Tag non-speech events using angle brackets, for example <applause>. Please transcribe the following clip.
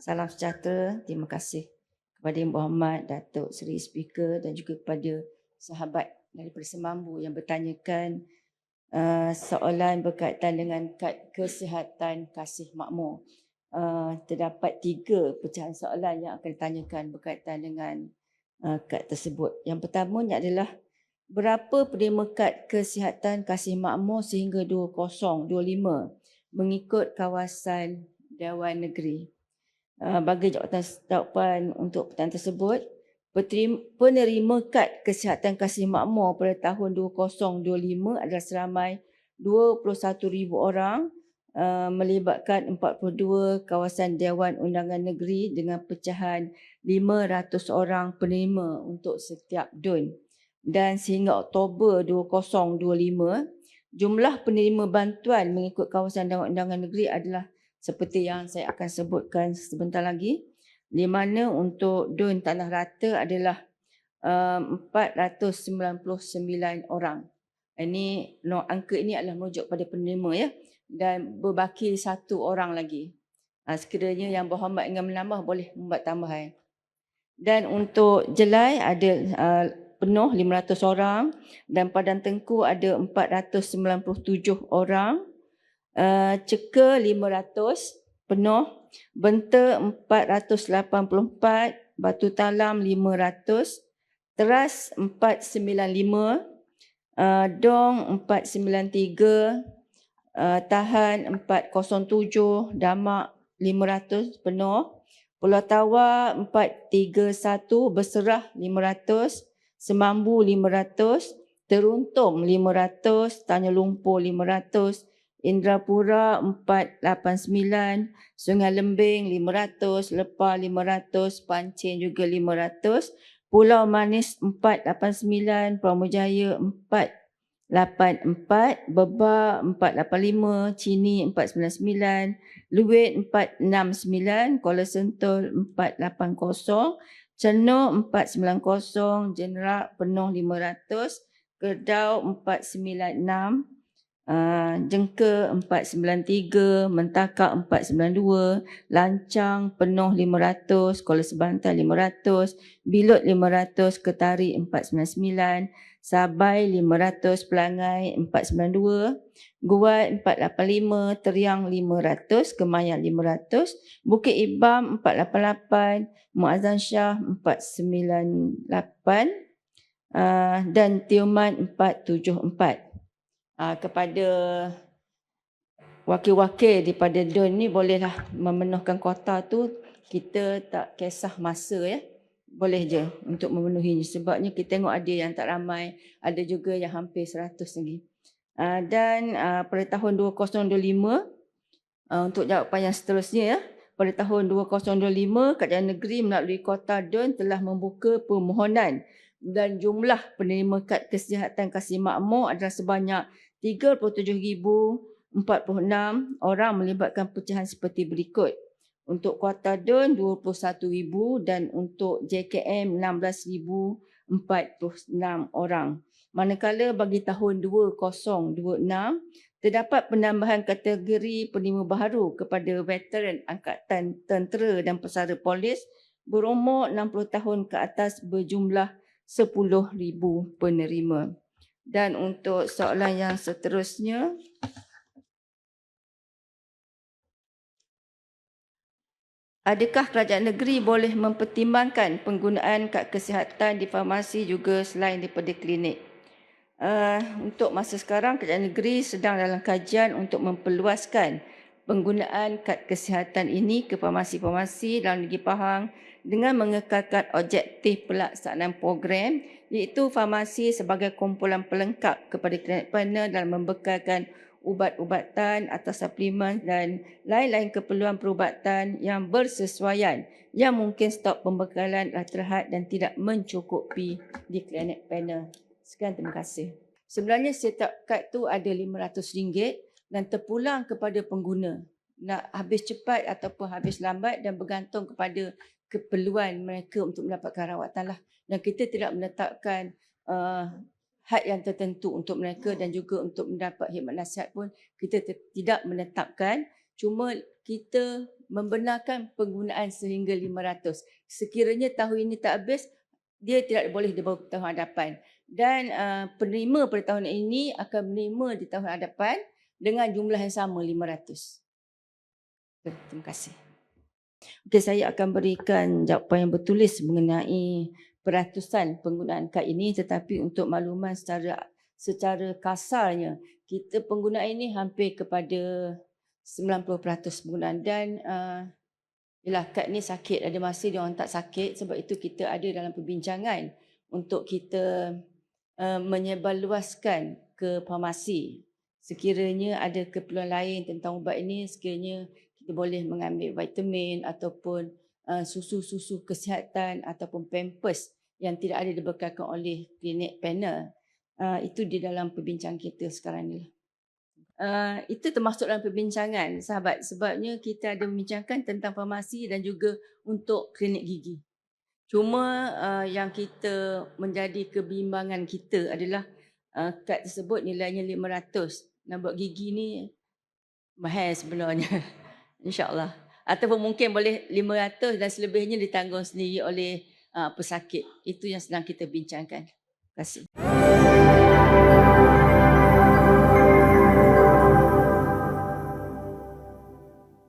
Salam sejahtera. Terima kasih kepada Yang Berhormat Datuk Seri Speaker dan juga kepada sahabat daripada Semambu yang bertanyakan uh, soalan berkaitan dengan kad kesihatan kasih makmur. Uh, terdapat tiga pecahan soalan yang akan ditanyakan berkaitan dengan uh, kad tersebut. Yang pertamanya adalah berapa penerima kad kesihatan kasih makmur sehingga 2025 mengikut kawasan Dewan Negeri. Uh, bagi jawatan jawapan untuk pertanyaan tersebut, penerima kad kesihatan kasih makmur pada tahun 2025 adalah seramai 21,000 orang uh, melibatkan 42 kawasan Dewan Undangan Negeri dengan pecahan 500 orang penerima untuk setiap DUN. Dan sehingga Oktober 2025 jumlah penerima bantuan mengikut kawasan Dewan Undangan Negeri adalah seperti yang saya akan sebutkan sebentar lagi di mana untuk DUN Tanah Rata adalah um, 499 orang. Ini no, angka ini adalah merujuk pada penerima ya dan berbaki satu orang lagi. Ha, sekiranya yang berhormat ingin menambah boleh membuat tambahan. Dan untuk jelai ada uh, penuh 500 orang dan padan tengku ada 497 orang. Uh, ceka 500 penuh, benta 484, batu talam 500, teras 495, uh, dong 493, uh, tahan 407, damak 500 penuh, Pulau Tawa 431, berserah 500, Semambu 500, Teruntum 500, Tanya Lumpur 500, Indrapura 489, Sungai Lembing 500, Lepah 500, Pancing juga 500, Pulau Manis 489, Pramujaya 484, Beba 485, Cini 499, Luit 469, Kuala Sentul 480, Cenok 490, Jenerak penuh 500, Kedau 496, uh, Jengka 493, Mentakak 492, Lancang penuh 500, Kuala Sebantan 500, Bilut 500, Ketari 499, Sabai 500, Pelangai 492, Guat 485, Teriang 500, Kemayan 500, Bukit Ibam 488, Muazzam Shah 498 uh, dan Tioman 474. Uh, kepada wakil-wakil daripada DUN ni bolehlah memenuhkan kota tu kita tak kisah masa ya. Boleh je untuk memenuhi sebabnya kita tengok ada yang tak ramai, ada juga yang hampir 100 lagi. Uh, dan uh, pada tahun 2025 uh, untuk jawapan yang seterusnya ya pada tahun 2025 Kerajaan Negeri melalui Kota Dun telah membuka permohonan dan jumlah penerima kad kesihatan kasih makmur adalah sebanyak 37,046 orang melibatkan pecahan seperti berikut. Untuk Kota Dun 21,000 dan untuk JKM 16,046 orang. Manakala bagi tahun 2026, terdapat penambahan kategori penerima baharu kepada veteran Angkatan Tentera dan Pesara Polis berumur 60 tahun ke atas berjumlah 10,000 penerima. Dan untuk soalan yang seterusnya, Adakah kerajaan negeri boleh mempertimbangkan penggunaan kad kesihatan di farmasi juga selain daripada klinik? Uh, untuk masa sekarang kerajaan negeri sedang dalam kajian untuk memperluaskan penggunaan kad kesihatan ini ke farmasi-farmasi dalam negeri Pahang dengan mengekalkan objektif pelaksanaan program iaitu farmasi sebagai kumpulan pelengkap kepada klinik panel dalam membekalkan ubat-ubatan atau suplemen dan lain-lain keperluan perubatan yang bersesuaian yang mungkin stok pembekalan terhad dan tidak mencukupi di klinik panel. Sekian terima kasih. Sebenarnya setiap kad tu ada RM500 dan terpulang kepada pengguna. Nak habis cepat ataupun habis lambat dan bergantung kepada keperluan mereka untuk mendapatkan rawatan lah. Dan kita tidak menetapkan uh, had yang tertentu untuk mereka dan juga untuk mendapat khidmat nasihat pun kita tidak menetapkan. Cuma kita membenarkan penggunaan sehingga 500. Sekiranya tahun ini tak habis, dia tidak boleh dibawa ke tahun hadapan. Dan uh, penerima pada tahun ini akan menerima di tahun hadapan dengan jumlah yang sama 500. Terima kasih. Okey, saya akan berikan jawapan yang bertulis mengenai peratusan penggunaan kad ini tetapi untuk makluman secara secara kasarnya kita penggunaan ini hampir kepada 90% penggunaan dan uh, Yelah kad ni sakit ada masa dia orang tak sakit sebab itu kita ada dalam perbincangan untuk kita uh, menyebarluaskan ke farmasi. Sekiranya ada keperluan lain tentang ubat ini sekiranya kita boleh mengambil vitamin ataupun uh, susu-susu kesihatan ataupun pampers yang tidak ada dibekalkan oleh klinik panel. Uh, itu di dalam perbincangan kita sekarang ni. Uh, itu termasuk dalam perbincangan sahabat sebabnya kita ada membincangkan tentang farmasi dan juga untuk klinik gigi. Cuma uh, yang kita menjadi kebimbangan kita adalah uh, kad tersebut nilainya 500. Nak buat gigi ni mahal sebenarnya. <laughs> InsyaAllah. Ataupun mungkin boleh 500 dan selebihnya ditanggung sendiri oleh uh, pesakit. Itu yang sedang kita bincangkan. Terima kasih.